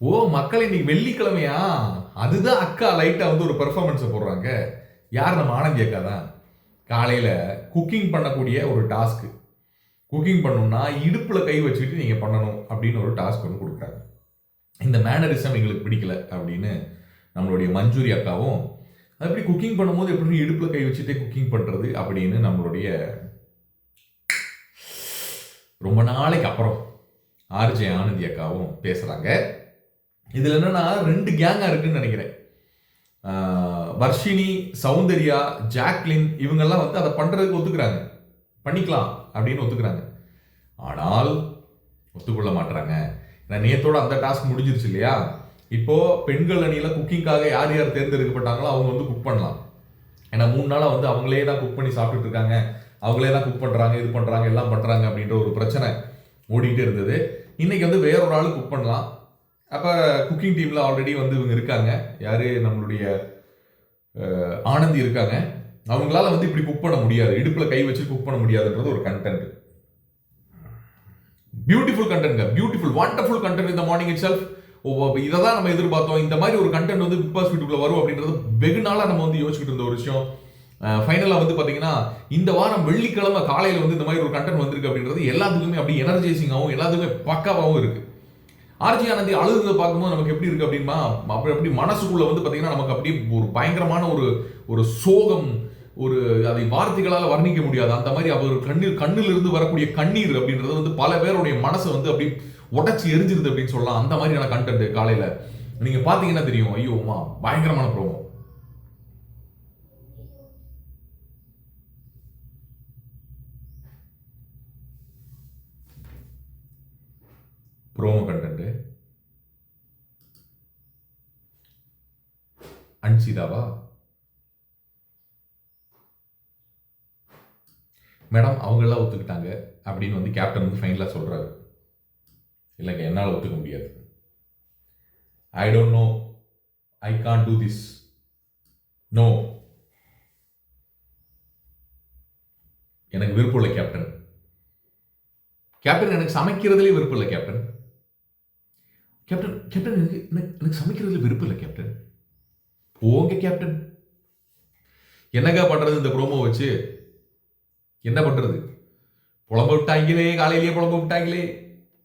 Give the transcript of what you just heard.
ஓ மக்கள் இன்னைக்கு வெள்ளிக்கிழமையா? அதுதான் அக்கா லைட்டாக வந்து ஒரு பெர்ஃபார்மன்ஸை போடுறாங்க. யார் நம்ம ஆனந்தி அக்கா தான் காலையில் குக்கிங் பண்ணக்கூடிய ஒரு டாஸ்க்கு குக்கிங் பண்ணணும்னா இடுப்பில் கை வச்சுக்கிட்டு நீங்கள் பண்ணணும் அப்படின்னு ஒரு டாஸ்க் ஒன்று கொடுக்குறாங்க. இந்த மேனரிசம் எங்களுக்கு பிடிக்கல அப்படின்னு நம்மளுடைய மஞ்சூரி அக்காவும் அது எப்படி குக்கிங் பண்ணும்போது எப்படி இடுப்பில் கை வச்சுட்டே குக்கிங் பண்ணுறது அப்படின்னு நம்மளுடைய ரொம்ப நாளைக்கு அப்புறம் ஆர்ஜே ஆனந்தி அக்காவும் பேசுகிறாங்க இதில் என்னன்னா ரெண்டு கேங்காக இருக்குன்னு நினைக்கிறேன். வர்ஷினி சௌந்தர்யா ஜாக்லின் இவங்கெல்லாம் வந்து அதை பண்ணுறதுக்கு ஒத்துக்கிறாங்க. பண்ணிக்கலாம் அப்படின்னு ஒத்துக்கிறாங்க. ஆனால் ஒத்துக்கொள்ள மாட்டுறாங்க ஏன்னா நேத்தோட அந்த டாஸ்க் முடிஞ்சிருச்சு இல்லையா? இப்போது பெண்கள் அணியில் குக்கிங்காக யார் யார் தேர்ந்தெடுக்கப்பட்டாங்களோ அவங்க வந்து குக் பண்ணலாம். ஏன்னா மூணு நாளாக வந்து அவங்களே தான் குக் பண்ணி சாப்பிட்டுட்டு இருக்காங்க. அவங்களே தான் குக் பண்ணுறாங்க இது பண்ணுறாங்க எல்லாம் பண்ணுறாங்க அப்படின்ற ஒரு பிரச்சனை ஓடிக்கிட்டே இருந்தது. இன்றைக்கி வந்து வேற ஒரு ஆள் குக் பண்ணலாம். அப்போ குக்கிங் டீமில் ஆல்ரெடி வந்து இவங்க இருக்காங்க. யார்? நம்மளுடைய ஆனந்தி இருக்காங்க. அவங்களால வந்து இப்படி குக் பண்ண முடியாது. இடுப்பில் கை வச்சு குக் பண்ண முடியாதுன்றது ஒரு content beautiful content beautiful wonderful content இந்த மார்னிங் இட் செல்ஃப் இதை தான் நம்ம எதிர்பார்த்தோம். இந்த மாதிரி ஒரு கண்டென்ட் வந்து பிக் பாஸ் வீட்டுக்குள்ள வரும் அப்படின்றது வெகு நாளாக நம்ம வந்து யோசிச்சுட்டு இருந்த ஒரு விஷயம். ஃபைனலாக வந்து பார்த்தீங்கன்னா இந்த வாரம் வெள்ளிக்கிழமை காலையில் வந்து இந்த மாதிரி ஒரு கண்டென்ட் வந்திருக்கு அப்படின்றது எல்லாத்துக்குமே அப்படி எனர்ஜைசிங்காகவும் எல்லாத்துக்குமே பக்காவாகவும் இருக்கு. ஆர்ஜி ஆனந்தி அழுகுறத பார்க்கும்போது நமக்கு எப்படி இருக்கு அப்படின்னா அப்படி அப்படி மனசுக்குள்ள வந்து பார்த்தீங்கன்னா நமக்கு அப்படியே ஒரு பயங்கரமான ஒரு ஒரு சோகம் ஒரு அதை வார்த்தைகளால் வர்ணிக்க முடியாது. அந்த மாதிரி அவர் கண்ணில் கண்ணில் இருந்து வரக்கூடிய கண்ணீர் அப்படின்றது வந்து பல பேருடைய மனசை வந்து அப்படி உடச்சி எரிஞ்சிருது அப்படின்னு சொல்லலாம். அந்த மாதிரியான கண்டென்ட் காலையில். நீங்கள் பார்த்தீங்கன்னா தெரியும் ஐயோமா பயங்கரமான ப்ரோமோ. ப்ரோமோ கண்டென்ட்டு அன்சிதாவா மேடம் அவங்கெல்லாம் ஒத்துக்கிட்டாங்க அப்படின்னு வந்து கேப்டன் வந்து ஃபைனலாக சொல்கிறாரு இல்லைங்க என்னால் ஒத்துக்க முடியாது. I don't know I can do this no எனக்கு விருப்பம் இல்லை கேப்டன் கேப்டன் எனக்கு சமைக்கிறதுலேயே விருப்பம் இல்லை கேப்டன் கேப்டன் கேப்டன் எனக்கு எனக்கு- எனக்கு சமைக்கிறதுல விருப்பம் இல்லை கேப்டன் போங்க கேப்டன் என்னங்க பண்ணுறது இந்த ப்ரோமோ வச்சு என்ன பண்ணுறது புலம்ப விட்டாங்களே காலையிலேயே புலம்ப விட்டாங்களே